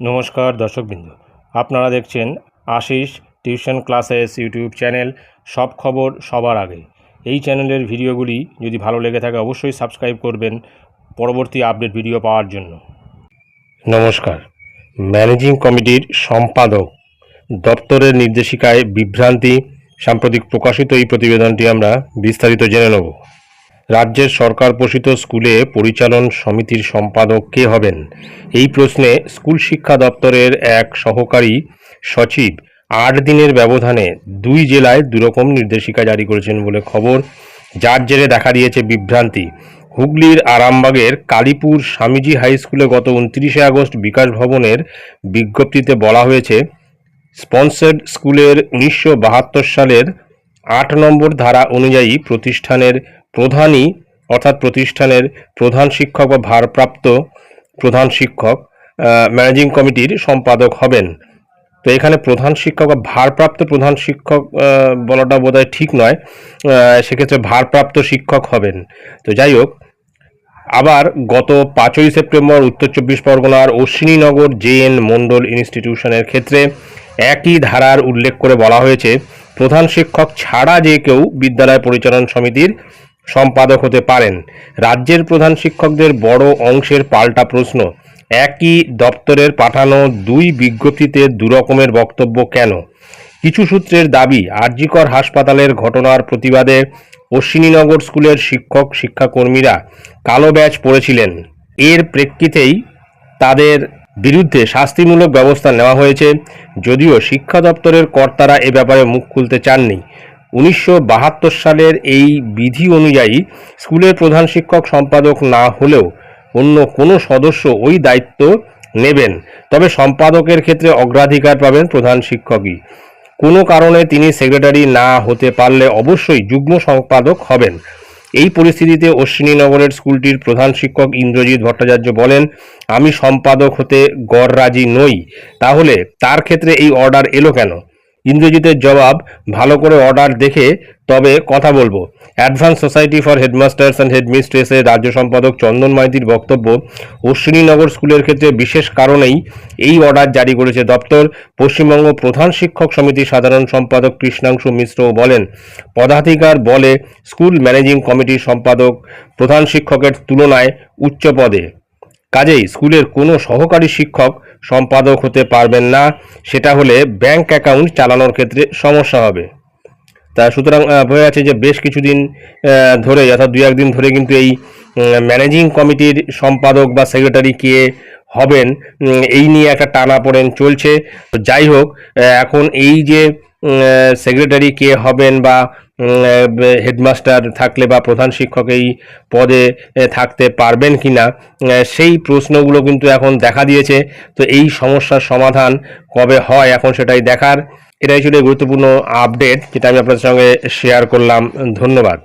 নমস্কার দর্শকবৃন্দ। আপনারা দেখছেন Ashis tuition classes YouTube channel সব খবর সবার আগে। এই চ্যানেলের ভিডিওগুলি যদি ভালো লেগে থাকে অবশ্যই সাবস্ক্রাইব করবেন পরবর্তী আপডেট ভিডিও পাওয়ার জন্য। নমস্কার। ম্যানেজিং কমিটির সম্পাদক দপ্তরের নির্দেশিকায় বিভ্রান্তি সাম্প্রতিক প্রকাশিত এই প্রতিবেদনটি আমরা বিস্তারিত জেনে নেব। রাজ্যের সরকার পোষিত স্কুলে পরিচালন সমিতির সম্পাদক কে হবেন? এই প্রশ্নে স্কুল শিক্ষা দপ্তরের এক সহকারী সচিব আট দিনের ব্যবধানে দুই জেলায় দুরকম নির্দেশিকা জারি করেছেন বলে খবর। যার জেরে দেখা দিয়েছে বিভ্রান্তি। হুগলির আরামবাগের কালীপুর স্বামীজি হাই স্কুলে গত উনত্রিশে আগস্ট বিকাশ ভবনের বিজ্ঞপ্তিতে বলা হয়েছে স্পন্সার্ড স্কুলের উনিশশো বাহাত্তর সালের আট নম্বর ধারা অনুযায়ী প্রতিষ্ঠানের প্রধানই, অর্থাৎ প্রতিষ্ঠানের প্রধান শিক্ষক বা ভারপ্রাপ্ত প্রধান শিক্ষক ম্যানেজিং কমিটির সম্পাদক হবেন। তো এখানে প্রধান শিক্ষক বা ভারপ্রাপ্ত প্রধান শিক্ষক বলাটা বোধহয় ঠিক নয়। সেক্ষেত্রে ভারপ্রাপ্ত শিক্ষক হবেন। তো যাই হোক, আবার গত পাঁচই সেপ্টেম্বর উত্তর চব্বিশ পরগনার অশ্বিনীনগর জে এন মণ্ডল ইনস্টিটিউশনের ক্ষেত্রে একই ধারার উল্লেখ করে বলা হয়েছে, প্রধান শিক্ষক ছাড়া যে কেউ বিদ্যালয় পরিচালন সমিতির সম্পাদক হতে পারেন। রাজ্যের প্রধান শিক্ষকদের বড় অংশের পাল্টা প্রশ্ন, একই দপ্তরের পাঠানো দুই বিজ্ঞপ্তিতে দুরকমের বক্তব্য কেন? কিছু সূত্রের দাবি, আরজিকর হাসপাতালের ঘটনার প্রতিবাদে অশ্বিনীনগর স্কুলের শিক্ষক, শিক্ষাকর্মীরা কালো ব্যাচ পড়েছিলেন এর প্রেক্ষিতেই তাদের বিরুদ্ধে শাস্তিমূলক ব্যবস্থা নেওয়া হয়েছে, যদিও শিক্ষা দপ্তরের কর্তারা এ ব্যাপারে মুখ খুলতে চাননি। উনিশশো বাহাত্তর সালের এই বিধি অনুযায়ী স্কুলের প্রধান শিক্ষক সম্পাদক না হলেও অন্য কোনো সদস্য ওই দায়িত্ব নেবেন। তবে সম্পাদকের ক্ষেত্রে অগ্রাধিকার পাবেন প্রধান শিক্ষকই। কোনো কারণে তিনি সেক্রেটারি না হতে পারলে অবশ্যই যুগ্ম সম্পাদক হবেন। এই পরিস্থিতিতে অশ্বিনীনগরের স্কুলটির প্রধান শিক্ষক ইন্দ্রজিৎ ভট্টাচার্য বলেন, আমি সম্পাদক হতে গড় রাজি নই। তাহলে তার ক্ষেত্রে এই অর্ডার এলো কেন? ইন্দ্রজিতের জবাব, ভালো করে অর্ডার দেখে তবে কথা বলব। Advance society for headmasters and হেডমিস্ট্রেসের রাজ্য সম্পাদক চন্দন মাইতির বক্তব্য, অশ্বিনীনগর স্কুলের ক্ষেত্রে বিশেষ কারণেই এই অর্ডার জারি করেছে দপ্তর। পশ্চিমবঙ্গ প্রধান শিক্ষক সমিতির সাধারণ সম্পাদক কৃষ্ণাংশু মিশ্র বলেন, পদাধিকার বলে স্কুল ম্যানেজিং কমিটির সম্পাদক প্রধান শিক্ষকের তুলনায় উচ্চ পদে। কাজেই স্কুলের কোনো সহকারী শিক্ষক সম্পাদক হতে পারবেন না, সেটা হলে ব্যাংক অ্যাকাউন্ট চালানোর ক্ষেত্রে সমস্যা হবে। তা সুতরাং বোঝা যাচ্ছে যে বেশ কিছুদিন ধরে, অর্থাৎ দু একদিন ধরে কিন্তু এই ম্যানেজিং কমিটির সম্পাদক বা সেক্রেটারি কে হবেন এই নিয়ে একটা টানাপোড়েন চলছে। তো যাই হোক এখন এই যে সেক্রেটারি কে হবেন বা হেডমাস্টার থাকলে বা প্রধান শিক্ষক এই পদে থাকতে পারবেন কি না সেই প্রশ্নগুলো কিন্তু এখন দেখা দিয়েছে। তো এই সমস্যার সমাধান কবে হয় এখন সেটাই দেখার। এটাই ছিল গুরুত্বপূর্ণ আপডেট যেটা আমি আপনাদের সঙ্গে শেয়ার করলাম। ধন্যবাদ।